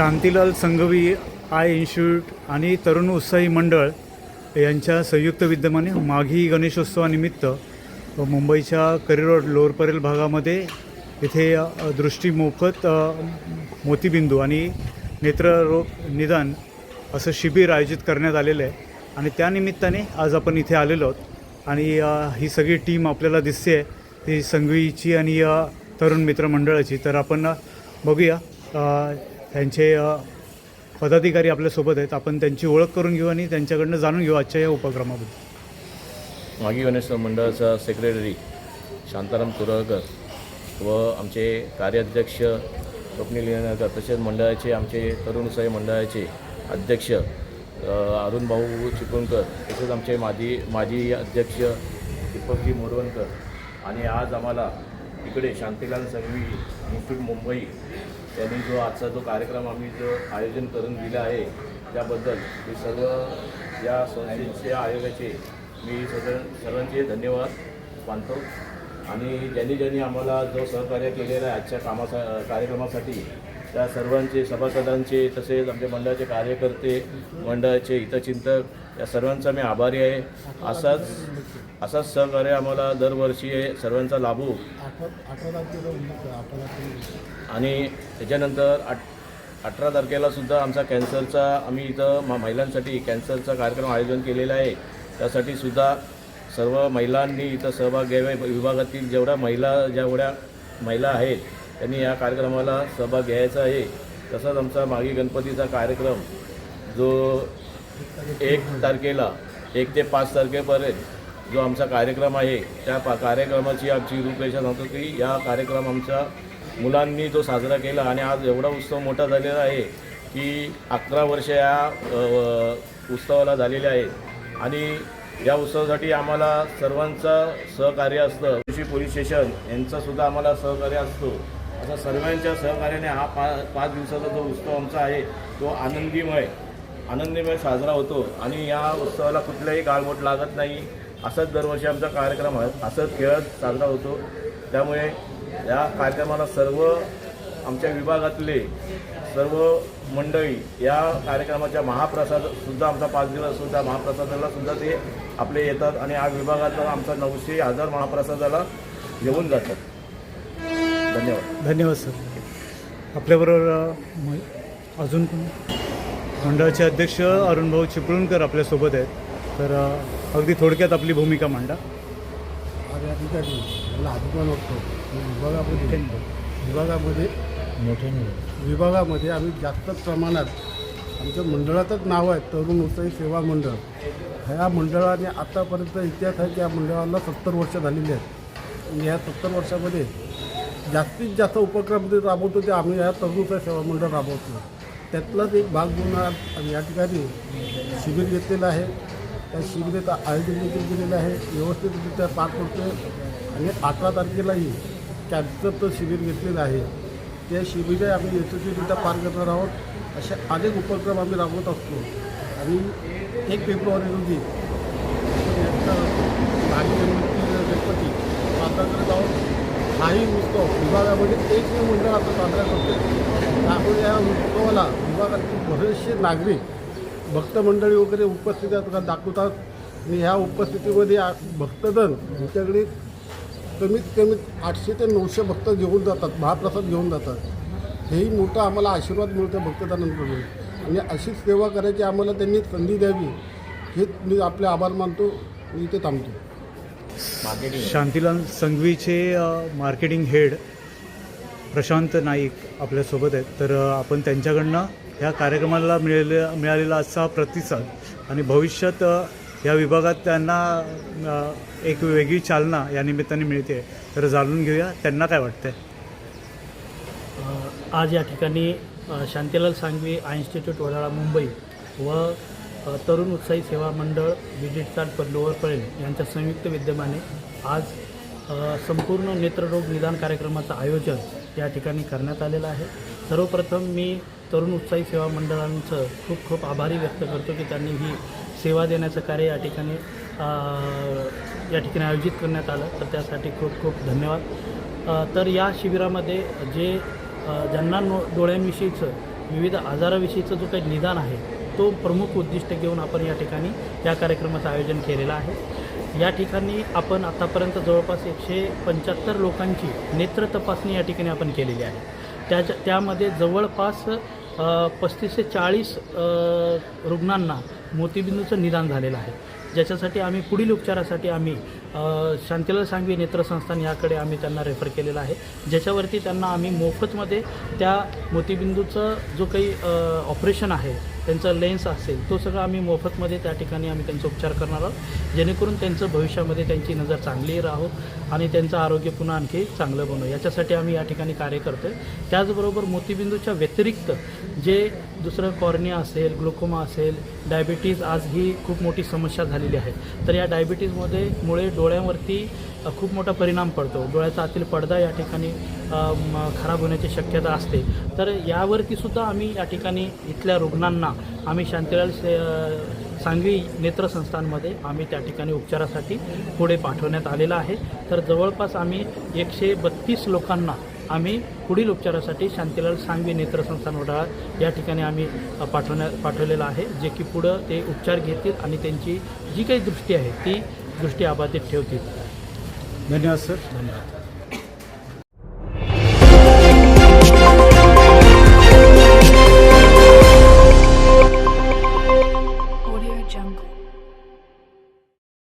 Shantilal Sanghvi I institute आणि तरुण उत्साही मंडळ यांच्या संयुक्त विद्यमाने माघी गणेशोत्सवानिमित्त मुंबईच्या करी रोड लोअर परेल भागामध्ये इथे दृष्टी मोफत मोतीबिंदू आणि नेत्ररोग निदान असं शिबिर आयोजित करण्यात आलेलं आहे. आणि त्यानिमित्ताने आज आपण इथे आलेलो आहोत. आणि ही सगळी टीम आपल्याला दिसते आहे ती संघवीची आणि तरुण मित्रमंडळाची तर आपण बघूया त्यांचे पदाधिकारी आपल्यासोबत आहेत. आपण त्यांची ओळख करून घेऊ आणि त्यांच्याकडनं जाणून घेऊ आजच्या या उपक्रमाबद्दल. मागी गणेश मंडळाचा सेक्रेटरी शांताराम तुरळकर व आमचे कार्याध्यक्ष स्वप्नील येणारकर तसेच मंडळाचे आमचे तरुण साई मंडळाचे अध्यक्ष अरुणभाऊ अरुण भाऊ चिपळूणकर तसेच आमचे माजी माजी अध्यक्ष दीपकजी मोरवणकर आणि आज आम्हाला इकडे शांतीलाल संघवी इन्स्टिट्यूट मुंबई त्यांनी जो आजचा जो कार्यक्रम आम्ही जो आयोजन करून दिला आहे त्याबद्दल मी सर्व या संस्थेच्या आयोगाचे मी सगळं सर्वांचे धन्यवाद मानतो. आणि ज्यांनी ज्यांनी आम्हाला जो सहकार्य केलेला आहे आजच्या कामासा कार्यक्रमासाठी त्या सर्वांचे सभासदांचे तसेच आमच्या मंडळाचे कार्यकर्ते मंडळाचे हितचिंतक या सर्वांचा मी आभारी आहे. असाच असाच सहकार्य आम्हाला दरवर्षी सर्वांचा लाभू. आणि त्याच्यानंतर आठ अठरा तारखेला सुद्धा आमचा कॅन्सरचा आम्ही इथं म महिलांसाठी कॅन्सरचा कार्यक्रम आयोजन केलेला आहे. त्यासाठी सुद्धा सर्व महिलांनी इथं सहभाग घ्यावे. विभागातील जेवढ्या महिला जेवढ्या महिला आहेत त्यांनी या कार्यक्रमाला सहभाग घ्यायचा आहे. तसंच आमचा मागे गणपतीचा कार्यक्रम जो एक तारखेला एक ते पाच तारखेपर्यंत जो आमचा कार्यक्रम आहे त्या पा कार्यक्रमाची आमची रूपरेषा सांगतो की या कार्यक्रम आमचा मुलांनी तो साजरा केला आणि आज एवढा उत्सव मोठा झालेला आहे की अकरा वर्ष या उत्सवाला झालेले आहेत. आणि या उत्सवासाठी आम्हाला सर्वांचं सहकार्य असतं. कृषी पोलीस स्टेशन यांचंसुद्धा आम्हाला सहकार्य असतो. असा सर्वांच्या सहकार्याने हा पा पाच दिवसाचा जो उत्सव आमचा आहे तो आनंदीमय आनंदीमय साजरा होतो. आणि या उत्सवाला कुठलाही गाळमोट लागत नाही. असाच दरवर्षी आमचा कार्यक्रम आहे असंच खेळत साजरा होतो. त्यामुळे या कार्यक्रमाला सर्व आमच्या विभागातले सर्व मंडळी या कार्यक्रमाच्या महाप्रसाद सुद्धा आमचा पाच दिवस सुद्धा महाप्रसादाला सुद्धा ते आपले येतात आणि या विभागातला आमचा नऊशे हजार महाप्रसादाला घेऊन जातात. धन्यवाद. धन्यवाद सर. आपल्याबरोबर अजून मंडळाचे अध्यक्ष अरुणभाऊ चिपळूणकर आपल्यासोबत आहेत. तर अगदी थोडक्यात आपली भूमिका मांडा. अभिमान वाटतो विभागामध्ये विभागामध्ये विभागामध्ये आम्ही जास्त प्रमाणात आमच्या मंडळातच नाव आहे तरुण उत्साही सेवा मंडळ. ह्या मंडळाने आतापर्यंत इतिहास आहे की या मंडळाला सत्तर वर्ष झालेली आहेत. आणि ह्या सत्तर वर्षामध्ये जास्तीत जास्त उपक्रम जे राबवतो ते आम्ही ह्या तरुण उत्साही सेवा मंडळ राबवतो. त्यातलाच एक भाग म्हणून या ठिकाणी शिबिर घेतलेलं आहे. त्या शिबिराचं आयोजन देखील केलेलं आहे. व्यवस्थितरित्या पार पडतो आणि अठरा तारखेलाही कॅन्सरचं शिबिर घेतलेलं आहे. त्या शिबिरे आम्ही यशस्वीरित्या पार करणार आहोत. असे अनेक उपक्रम आम्ही राबवत असतो. आणि एक फेब्रुवारी रोजी गणपती गणपती साजरा करत आहोत हाही उत्सव विभागामध्ये एक मंडळ आता साजरा करतो त्यामुळे या उत्सवाला विभागातील बरेचसे नागरिक भक्तमंडळी वगैरे उपस्थित आहेत दाखवतात. आणि ह्या उपस्थितीमध्ये भक्तजन यांच्याकडे कमीत कमी आठशे ते नऊशे भक्त घेऊन जातात महाप्रसाद घेऊन जातात. हेही मोठा आम्हाला आशीर्वाद मिळतो भक्तदानांकडून आणि अशीच सेवा करायची आम्हाला त्यांनी संधी द्यावी हेच मी आपले आभार मानतो मी इथे थांबतो. शांतीलाल संघवीचे मार्केटिंग हेड प्रशांत नाईक आपल्यासोबत आहेत. तर आपण त्यांच्याकडनं ह्या कार्यक्रमाला मिळाले मिळालेला असा प्रतिसाद आणि भविष्यात या विभागात त्यांना एक वेगळी चालना या निमित्ताने मिळते. तर जाणून घेऊया त्यांना काय वाटतंय. आज या ठिकाणी शांतीलाल सांगवी आय इन्स्टिट्यूट वडाळा मुंबई व तरुण उत्साही सेवा मंडळ विजिट पर लोअर पळेल यांच्या संयुक्त विद्यमाने आज संपूर्ण नेत्ररोग निदान कार्यक्रमाचं आयोजन या ठिकाणी करण्यात आलेलं आहे. सर्वप्रथम मी तरुण उत्साही सेवा मंडळांचं खूप खूप आभारी व्यक्त करतो की त्यांनी ही सेवा देण्याचं कार्य या ठिकाणी या ठिकाणी आयोजित करण्यात आलं. तर त्यासाठी खूप खूप धन्यवाद. तर या शिबिरामध्ये जे ज्यांना नो डोळ्यांविषयीचं विविध आजाराविषयीचं जो काही निदान आहे तो प्रमुख उद्दिष्ट घेऊन आपण या ठिकाणी या कार्यक्रमाचं आयोजन केलेलं आहे. या ठिकाणी आपण आतापर्यंत जवळपास एकशे पंच्याहत्तर लोकांची नेत्र तपासणी या ठिकाणी आपण केलेली आहे. त्याच्या त्यामध्ये जवळपास पस्तीस ते चाळीस रुग्णांना मोतीबिंदूचं निदान झालेलं आहे. ज्याच्यासाठी आम्ही पुढील उपचारासाठी आम्ही शांतीलाल सांगवी नेत्र संस्थान याकडे आम्ही त्यांना रेफर केलेलं आहे. ज्याच्यावरती त्यांना आम्ही मोफतमध्ये त्या मोतीबिंदूचं जो काही ऑपरेशन आहे त्यांचं लेन्स असेल तो सगळं आम्ही मोफतमध्ये त्या ठिकाणी आम्ही त्यांचा उपचार करणार आहोत. जेणेकरून त्यांचं भविष्यामध्ये त्यांची नजर चांगली राहो. आणि त्यांचं आरोग्य पुन्हा आणखी चांगलं बनवू. याच्यासाठी आम्ही या ठिकाणी कार्य करतो आहे त्याचबरोबर मोतीबिंदूच्या व्यतिरिक्त जे दुसरं कॉर्निया असेल ग्लुकोमा असेल डायबिटीज आज ही खूप मोठी समस्या झालेली आहे. तर या डायबिटीजमध्ये मुळे डोळ्यावरती खूप मोठा परिणाम पडतो. डोळ्याचा आतील पडदा या ठिकाणी खराब होण्याची शक्यता असते. तर यावरतीसुद्धा आम्ही या ठिकाणी इथल्या रुग्णांना आम्ही शांतीलाल से सांगवी नेत्र संस्थांमध्ये आम्ही त्या ठिकाणी उपचारासाठी पुढे पाठवण्यात आलेलं आहे. तर जवळपास आम्ही एकशे बत्तीस लोकांना आम्ही पुढील उपचारासाठी शांतीलाल सांगवी नेत्र संस्थान वडाळा या ठिकाणी आम्ही पाठवण्या पाठवलेलं आहे जे की पुढं ते उपचार घेतील आणि त्यांची जी काही दृष्टी आहे ती दृष्टी अबाधित ठेवतील. धन्यवाद सर. धन्यवाद.